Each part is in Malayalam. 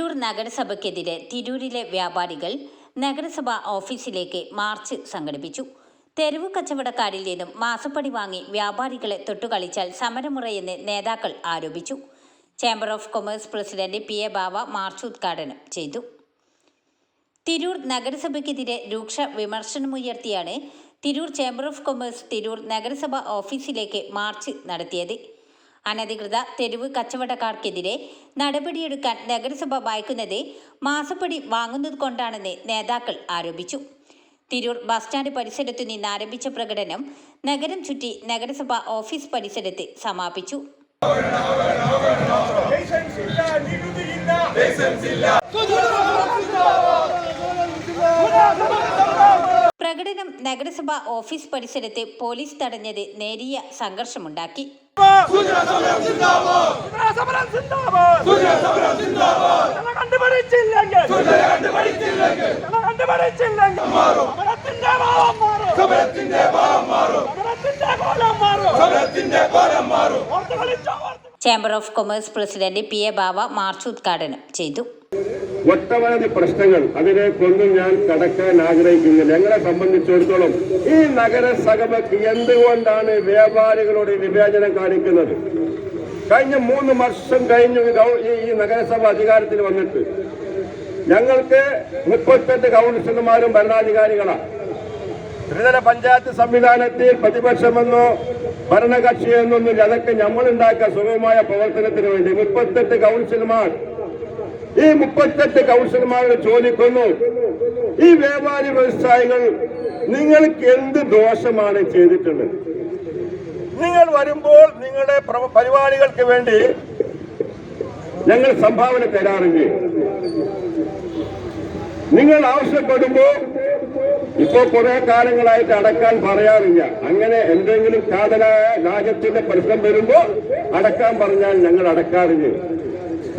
തിരൂർ നഗരസഭയ്ക്കെതിരെ തിരൂരിലെ വ്യാപാരികൾ നഗരസഭാ ഓഫീസിലേക്ക് മാർച്ച് സംഘടിപ്പിച്ചു. തെരുവ് കച്ചവടക്കാരിൽ നിന്നും മാസപ്പടി വാങ്ങി വ്യാപാരികളെ തൊട്ടുകളിച്ചാൽ സമരമുറയെന്ന് നേതാക്കൾ ആരോപിച്ചു. Chamber of commerce president P A Bava march ഉദ്ഘാടനം ചെയ്തു. തിരൂർ നഗരസഭയ്ക്കെതിരെ രൂക്ഷ വിമർശനമുയർത്തിയാണ് Tirur chamber of commerce Tirur നഗരസഭ ഓഫീസിലേക്ക് മാർച്ച് നടത്തിയത്. അനധികൃത തെരുവ് കച്ചവടക്കാർക്കെതിരെ നടപടിയെടുക്കാൻ നഗരസഭ വായിക്കുന്നത് മാസപ്പടി വാങ്ങുന്നത് കൊണ്ടാണെന്ന് നേതാക്കൾ ആരോപിച്ചു. തിരൂർ ബസ് സ്റ്റാൻഡ് പരിസരത്തു നിന്ന് ആരംഭിച്ച പ്രകടനം നഗരം ചുറ്റി നഗരസഭ ഓഫീസ് പരിസരത്ത് സമാപിച്ചു. പ്രകടനം നഗരസഭ ഓഫീസ് പരിസരത്ത് പോലീസ് തടഞ്ഞത് നേരിയ സംഘർഷമുണ്ടാക്കി. സമരം സിന്ദാബാദ്. ഞങ്ങൾ കണ്ടുപിടിച്ചില്ലെങ്കിൽ ഞങ്ങൾ കണ്ടുപിടിച്ചില്ലെങ്കിൽ സമരത്തിന്റെ ഭാവം മാറും. സമരത്തിന്റെ കോലം മാറും. ഓർത്ത് കോലം ഓർത്ത് chamber of commerce president P A Bava march ഉദ്ഘാടനം ചെയ്തു. ഒട്ടനവധി പ്രശ്നങ്ങൾ. അതിലേക്കൊന്നും ഞാൻ കടക്കാൻ ആഗ്രഹിക്കുന്നില്ല. ഞങ്ങളെ സംബന്ധിച്ചിടത്തോളം ഈ നഗരസഭയ്ക്ക് എന്തുകൊണ്ടാണ് വ്യാപാരികളോട് വിവേചനം കാണിക്കുന്നത്? കഴിഞ്ഞ മൂന്ന് വർഷം കഴിഞ്ഞു ഈ നഗരസഭ അധികാരത്തിൽ വന്നിട്ട് ഞങ്ങൾക്ക് മുപ്പത്തെട്ട് കൗൺസിലർമാരും ഭരണാധികാരികളാണ് ത്രിതല പഞ്ചായത്ത് സംവിധാനത്തിൽ പ്രതിപക്ഷമെന്നോ ഭരണകക്ഷിയെന്നൊന്നും അതൊക്കെ നമ്മളുണ്ടാക്കിയ സുഗമമായ പ്രവർത്തനത്തിന് വേണ്ടി മുപ്പത്തെട്ട് കൗൺസിലർമാർ ഈ മുപ്പത്തെട്ട് കൗൺസിലർമാരോട് ചോദിക്കുന്നു ഈ വ്യാപാരി വ്യവസായികൾ നിങ്ങൾക്ക് എന്ത് ദോഷമാണ് ചെയ്തിട്ടുള്ളത്? നിങ്ങൾ വരുമ്പോൾ നിങ്ങളുടെ പരിപാടികൾക്ക് വേണ്ടി ഞങ്ങൾ സംഭാവന തരാറുണ്ട് നിങ്ങൾ ആവശ്യപ്പെടുമ്പോൾ ഇപ്പോ കുറെ കാലങ്ങളായിട്ട് അടക്കാൻ പറയാറില്ല. അങ്ങനെ എന്തെങ്കിലും കാതലായ രാജ്യത്തിന്റെ പ്രശ്നം വരുമ്പോ അടക്കാൻ പറഞ്ഞാൽ ഞങ്ങൾ അടക്കാറില്ല?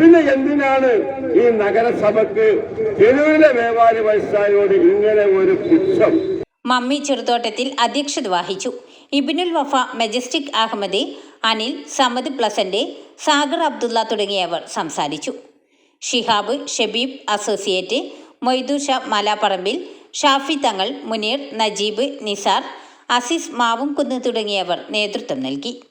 പിന്നെ എന്തിനാണ് ഈ നഗരസഭക്ക് തെരുവിലെ വ്യാപാരി വ്യവസായിയോട് ഇങ്ങനെ ഒരു പുച്ഛം? മമ്മി ചെറുതോട്ടത്തിൽ അധ്യക്ഷത വഹിച്ചു. ഇബിനുൽ വഫ മെജസ്റ്റിക് അഹമ്മദ് അനിൽ സമദ് പ്ലസന്റെ സാഗർ അബ്ദുള്ള തുടങ്ങിയവർ സംസാരിച്ചു. ഷിഹാബ് ഷബീബ് അസോസിയേറ്റ് മൊയ്തൂഷ മലാപ്പറമ്പിൽ ഷാഫി തങ്ങൾ മുനീർ നജീബ് നിസാർ അസീസ് മാവുംകുന്ന് തുടങ്ങിയവർ നേതൃത്വം നൽകി.